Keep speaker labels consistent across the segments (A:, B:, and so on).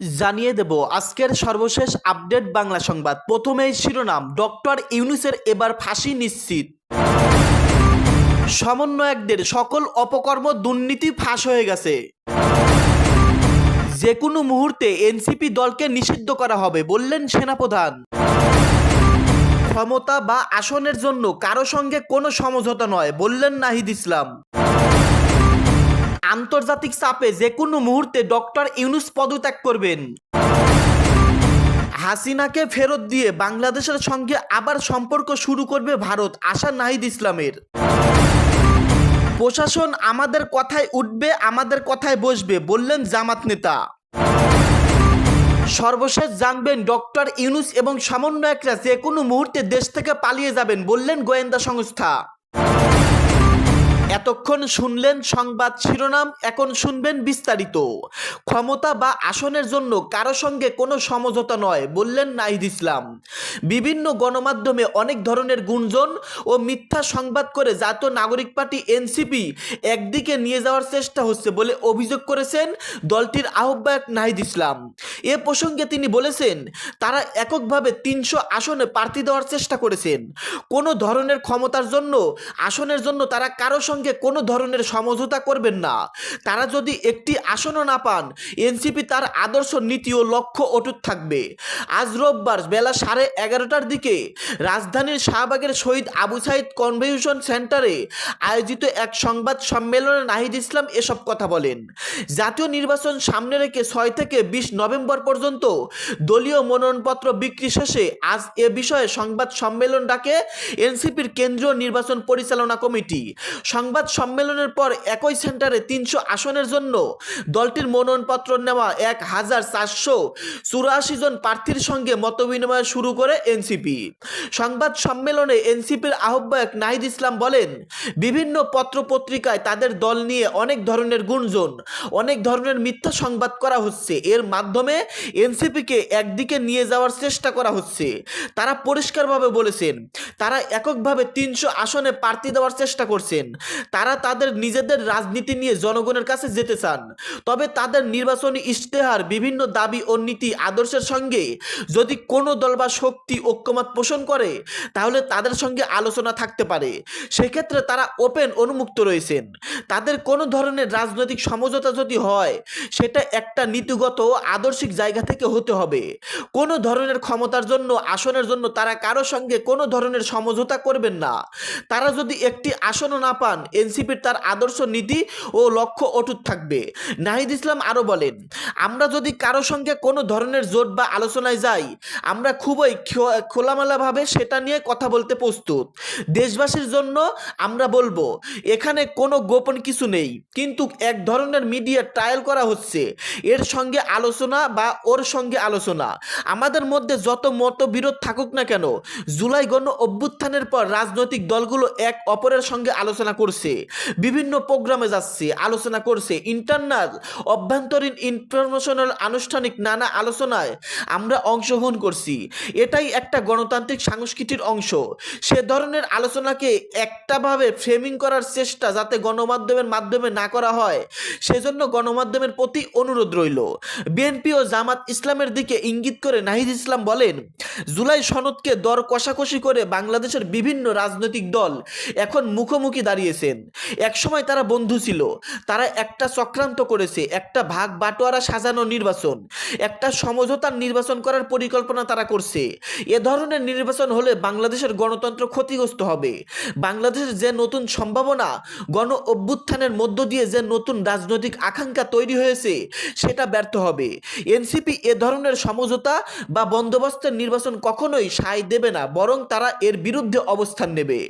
A: জানিয়ে দেব, আজকের সর্বশেষ আপডেট বাংলা সংবাদ। প্রথমেই শিরোনাম, ডক্টর ইউনুসের এবার ফাঁসি নিশ্চিত। সমন্বয়কদের সকল অপকর্ম দুর্নীতি ফাঁস হয়ে গেছে। যে কোনো মুহূর্তে এনসিপি দলকে নিষিদ্ধ করা হবে, বললেন সেনাপ্রধান। ক্ষমতা বা আসনের জন্য কারও সঙ্গে কোনো সমঝোতা নয়, বললেন নাহিদ ইসলাম। আন্তর্জাতিক চাপে যে কোনো মুহূর্তে ডক্টর ইউনুস পদত্যাগ করবেন। হাসিনাকে ফেরত দিয়ে বাংলাদেশের সঙ্গে আবার সম্পর্ক শুরু করবে ভারত, আশা নাহিদ ইসলামের। প্রশাসন আমাদের কথায় উঠবে, আমাদের কথায় বসবে, বললেন জামাত নেতা। সর্বশেষ জানবেন ডক্টর ইউনুস এবং সমন্বয়করা যে কোনো মুহূর্তে দেশ থেকে পালিয়ে যাবেন, বললেন গোয়েন্দা সংস্থা। এতক্ষণ শুনলেন সংবাদ শিরোনাম, এখন শুনবেন বিস্তারিত। ক্ষমতা বা আসনের জন্য কারও সঙ্গে কোনো সমঝোতা নয়, বললেন নাহিদ ইসলাম। বিভিন্ন গণমাধ্যমে অনেক ধরনের গুঞ্জন ও মিথ্যা সংবাদ করে জাতীয় নাগরিক পার্টি এনসিপি একদিকে নিয়ে যাওয়ার চেষ্টা হচ্ছে বলে অভিযোগ করেছেন দলটির আহ্বায়ক নাহিদ ইসলাম। এ প্রসঙ্গে তিনি বলেছেন, তারা এককভাবে তিনশো আসনে প্রার্থী দেওয়ার চেষ্টা করেছেন। কোনো ধরনের ক্ষমতার জন্য, আসনের জন্য তারা কারও সঙ্গে কোনো ধরনের সমঝোতা করবেন না। তারা যদি একটি আসনও না পান, এনসিপি তার আদর্শ নীতি ও লক্ষ্য অটুট থাকবে। আজ রোববার বেলা সাড়ে এগারোটার দিকে রাজধানীর শাহবাগের শহীদ আবু সাইদ কনভেনশন সেন্টারে আয়োজিত এক সংবাদ সম্মেলনে নাহিদ ইসলাম এসব কথা বলেন। জাতীয় নির্বাচন সামনে রেখে ছয় থেকে বিশ নভেম্বর পর্যন্ত দলীয় মনোনয়নপত্র বিক্রি শেষে আজ এ বিষয়ে সংবাদ সম্মেলন ডাকে এনসিপির কেন্দ্রীয় নির্বাচন পরিচালনা কমিটি। সংবাদ সম্মেলনের পর একই সেন্টারে তিনশো আসনের জন্য দলটির মনোনয়নপত্র নেওয়া এক হাজার চারশো চুরাশি জন প্রার্থীর সঙ্গে মতবিনিময় শুরু করে এনসিপি। সংবাদ সম্মেলনে এনসিপির আহ্বায়ক নাহিদ ইসলাম বলেন, বিভিন্ন পত্রপত্রিকায় তাদের দল নিয়ে অনেক ধরনের গুঞ্জন, অনেক ধরনের মিথ্যা সংবাদ করা হচ্ছে। এর মাধ্যমে এনসিপিকে একদিকে নিয়ে যাওয়ার চেষ্টা করা হচ্ছে। তারা পরিষ্কারভাবে বলেছেন, তারা এককভাবে তিনশো আসনে প্রার্থী দেওয়ার চেষ্টা করছেন। তারা তাদের নিজেদের রাজনীতি নিয়ে জনগণের কাছে যেতে চান। তবে তাদের নির্বাচনী ইশতেহার, বিভিন্ন দাবি ও নীতি আদর্শের সঙ্গে যদি কোনো দল বা শক্তি ঐক্যমত পোষণ করে, তাহলে তাদের সঙ্গে আলোচনা থাকতে পারে। সেক্ষেত্রে তারা ওপেন অনুমুক্ত রয়েছেন। তাদের কোনো ধরনের রাজনৈতিক সমঝোতা যদি হয়, সেটা একটা নীতিগত, আদর্শিক জায়গা থেকে হতে হবে। কোনো ধরনের ক্ষমতার জন্য, আসনের জন্য তারা কারও সঙ্গে কোনো ধরনের সমঝোতা করবেন না। তারা যদি একটি আসনও না পান এনসিপির তার আদর্শ নীতি ও লক্ষ্য অটুট থাকবে। নাহিদ ইসলাম আরও বলেন, আমরা যদি কারও সঙ্গে কোনো ধরনের জোট বা আলোচনায় যাই, আমরা খুবই খোলামেলাভাবে সেটা নিয়ে কথা বলতে প্রস্তুত। দেশবাসীর জন্য আমরা বলব, এখানে কোনো গোপন কিছু নেই, কিন্তু এক ধরনের মিডিয়া ট্রায়াল করা হচ্ছে। এর সঙ্গে আলোচনা বা ওর সঙ্গে আলোচনা। আমাদের মধ্যে যত মতবিরোধ থাকুক না কেন, জুলাই গণ অভ্যুত্থানের পর রাজনৈতিক দলগুলো এক অপরের সঙ্গে আলোচনা করছে। বিভিন্ন প্রোগ্রামে যাচ্ছে, আলোচনা করছে ইন্টারনাল অভ্যন্তরীণ ইন্টারন্যাশনাল আনুষ্ঠানিক নানা আলোচনায় আমরা অংশগ্রহণ করছি। এটাই একটা গণতান্ত্রিক সংস্কৃতির অংশ। সে ধরনের আলোচনাকে একটাভাবে ফ্রেমিং করার চেষ্টা যাতে গণমাধ্যমের মাধ্যমে না করা হয়, সেজন্য গণমাধ্যমের প্রতি অনুরোধ রইল। বিএনপি ও জামাত ইসলামের দিকে ইঙ্গিত করে নাহিদ ইসলাম বলেন, জুলাই সনদকে দর কষাকষি করে বাংলাদেশের বিভিন্ন রাজনৈতিক দল এখন মুখোমুখি দাঁড়িয়েছেন একসময় তারা বন্ধু ছিল। তারা একটা চক্রান্ত করেছে, একটা ভাগ বাটোয়ারা সাজানো নির্বাচন, একটা সমঝোতার নির্বাচন করার পরিকল্পনা তারা করছে। এ ধরনের নির্বাচন হলে বাংলাদেশের গণতন্ত্র ক্ষতিগ্রস্ত হবে। বাংলাদেশের যে নতুন সম্ভাবনা, গণ অভ্যুত্থানের মধ্য দিয়ে যে নতুন রাজনৈতিক আকাঙ্ক্ষা তৈরি হয়েছে, সেটা ব্যর্থ হবে। এনসিপি এ ধরনের সমঝোতা বা বন্দোবস্তের নির্বাচন কখনোই সায় দেবে না, বরং তারা এর বিরুদ্ধে অবস্থান নেবে।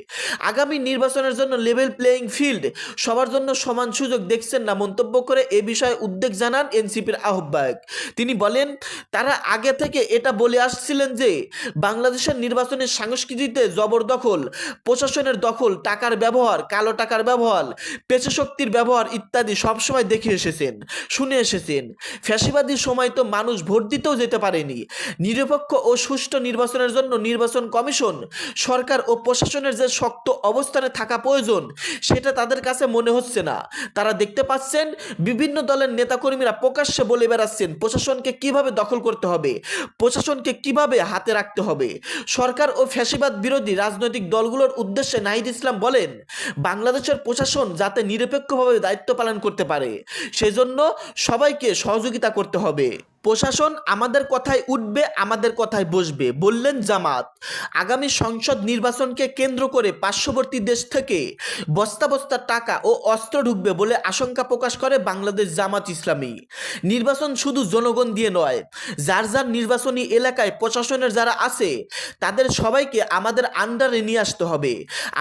A: আগামী নির্বাচনের জন্য লেভেল প্লেয়িং ফিল্ড সবার জন্য সমান সুযোগ দেখছেন না। মন্তব্য করে এ বিষয়ে উদ্বেগ জানান এনসিপির আহ্বায়ক। তিনি বলেন, তারা আগে থেকে এটা বলে আসছিলেন যে, বাংলাদেশের নির্বাচনের সংস্কৃতিতে জবরদখল, প্রশাসনের দখল, টাকার ব্যবহার, কালো টাকার ব্যবহার পেশে শক্তির ব্যবহার ইত্যাদি সবসময় দেখে এসেছেন, শুনে এসেছেন। ফ্যাসিবাদী সময় তো মানুষ ভোট দিতেও যেতে পারেনি। নিরপেক্ষ ও সুষ্ঠু নির্বাচনের জন্য নির্বাচন কমিশন, সরকার ও প্রশাসনের যে শক্ত অবস্থানে থাকা প্রয়োজন সেটা তাদের কাছে মনে হচ্ছে না। তারা দেখতে পাচ্ছেন বিভিন্ন দলের নেতাকর্মীরা প্রকাশ্যে বলে বেড়াচ্ছেন, প্রশাসনকে কীভাবে দখল করতে হবে? প্রশাসনকে কীভাবে হাতে রাখতে হবে? সরকার ও ফ্যাসিবাদ বিরোধী রাজনৈতিক দলগুলোর উদ্দেশ্যে নাহিদ ইসলাম বলেন, বাংলাদেশের প্রশাসন যাতে নিরপেক্ষভাবে দায়িত্ব পালন করতে পারে, সেজন্য সবাইকে সহযোগিতা করতে হবে। প্রশাসন আমাদের কথায় উঠবে, আমাদের কথায় বসবে, বললেন জামাত। আগামী সংসদ নির্বাচনকে কেন্দ্র করে পার্শ্ববর্তী দেশ থেকে বস্তা বস্তা টাকা ও অস্ত্র ঢুকবে বলে আশঙ্কা প্রকাশ করে বাংলাদেশ জামাত ইসলামী। নির্বাচন শুধু জনগণ দিয়ে নয়, যার যার নির্বাচনী এলাকায় প্রশাসনের যারা আছে, তাদের সবাইকে আমাদের আন্ডারে নিয়ে আসতে হবে।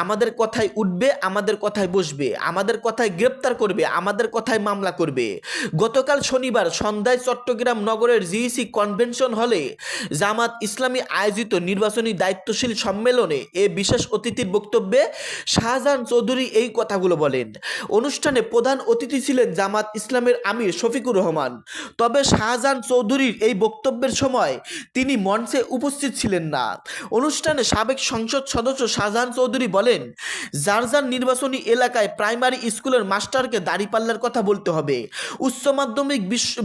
A: আমাদের কথায় উঠবে, আমাদের কথায় বসবে, আমাদের কথায় গ্রেপ্তার করবে, আমাদের কথায় মামলা করবে। গতকাল শনিবার সন্ধ্যায় চট্টগ্রাম নগরের জিইসি কনভেনশন হলে জামাত ইসলামী আয়োজিত নির্বাচনী দায়িত্বশীল সম্মেলনে এ বিশেষ অতিথির বক্তব্যে শাহজাহান চৌধুরী এই কথাগুলো বলেন। অনুষ্ঠানে প্রধান অতিথি ছিলেন জামাত ইসলামের আমির শফিকুর রহমান। তবে শাহজাহান চৌধুরীর এই বক্তব্যের সময় তিনি মঞ্চে উপস্থিত ছিলেন না। অনুষ্ঠানে সাবেক সংসদ সদস্য শাহজাহান চৌধুরী বলেন, যার যার নির্বাচনী এলাকায় প্রাইমারি স্কুলের মাস্টারকে দাঁড়িপাল্লার কথা বলতে হবে। উচ্চ মাধ্যমিক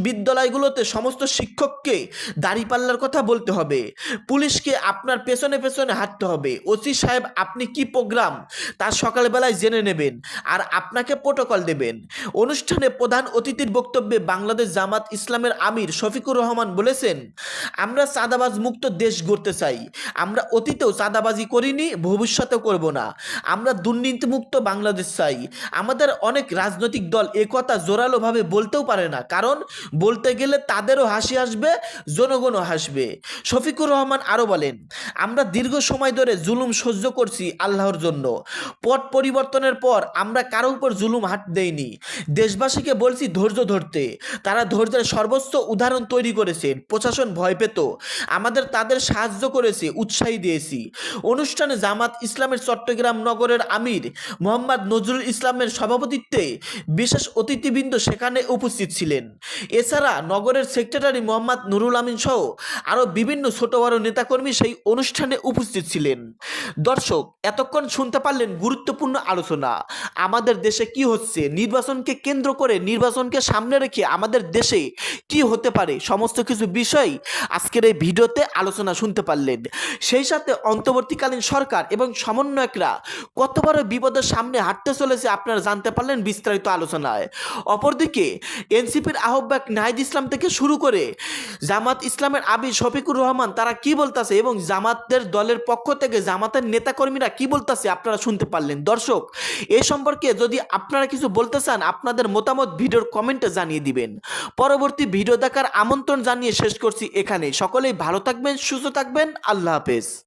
A: বিদ্যালয়গুলোতে সমস্ত শিক্ষককে দাঁড়িপাল্লার কথা বলতে হবে। পুলিশকে আপনার পেছনে পেছনে হাঁটতে হবে। ওসি সাহেব, আপনি কি প্রোগ্রাম? তা সকালবেলায় জেনে নেবেন আর আপনাকে প্রোটোকল দেবেন। অনুষ্ঠানে প্রধান অতিথির বক্তব্যে বাংলাদেশ জামাত ইসলামের আমির শফিকুর রহমান বলেছেন, আমরা চাঁদাবাজ মুক্ত দেশ গড়তে চাই। আমরা অতীতেও চাঁদাবাজি করিনি, ভবিষ্যতেও করব না। আমরা দুর্নীতিমুক্ত বাংলাদেশ চাই। আমাদের অনেক রাজনৈতিক দল একথা জোরালোভাবে বলতেও পারে না। কারণ, বলতে গেলে তাদেরও হাসি আসবে জনগণও হাসবে। শফিকুর রহমান আরও বলেন আমরা দীর্ঘ সময় ধরে জুলুম সহ্য করছি আল্লাহর জন্য। পট পরিবর্তনের পর আমরা কারও উপর জুলুম হাত দেইনি। দেশবাসীকে বলছি ধৈর্য ধরতে। তারা ধৈর্যের সর্বোচ্চ উদাহরণ তৈরি করেছেন প্রশাসন ভয় পেত। আমাদের তাদের সাহায্য করেছে, উৎসাহী দিয়েছি। অনুষ্ঠানে জামাত ইসলামের চট্টগ্রাম নগরের আমির মোহাম্মদ নজরুল ইসলামের সভাপতিত্বে বিশেষ অতিথিবৃন্দ সেখানে উপস্থিত ছিলেন। এছাড়া নগরের সেক্রেটারি মোহাম্মদ নুরুল আমিন সহ আরও বিভিন্ন ছোট বড় নেতাকর্মী সেই অনুষ্ঠানে উপস্থিত ছিলেন। দর্শক, এতক্ষণ শুনতে পারলেন গুরুত্বপূর্ণ আলোচনা। আমাদের দেশে কি হচ্ছে? নির্বাচনকে কেন্দ্র করে নির্বাচনকে সামনে রেখে আমাদের দেশে কি হতে পারে? সমস্ত কিছু বিষয় আজকের এই ভিডিওতে আলোচনা শুনতে পারলেন। সেই সাথে অন্তর্বর্তীকালীন সরকার এবং সমন্বয়করা কত বড় বিপদের সামনে হাঁটতে চলেছে আপনারা জানতে পারলেন বিস্তারিত আলোচনায়। অপরদিকে, এনসিপির আহ্বায়ক নাহিদ ইসলাম থেকে শুরু করে জামাত ইসলামের আবির শফিকুর রহমান তারা কি বলতাছে এবং জামাতের দলের পক্ষ থেকে জামাতের নেতাকর্মীরা কি বলতেছে আপনারা শুনতে পারলেন? দর্শক, এ সম্পর্কে যদি আপনারা কিছু বলতে চান, আপনাদের মতামত ভিডিওর কমেন্টে জানিয়ে দিবেন। পরবর্তী ভিডিও দেখার আমন্ত্রণ জানিয়ে শেষ করছি এখানে সকলেই ভালো থাকবেন, সুস্থ থাকবেন। আল্লাহ হাফেজ।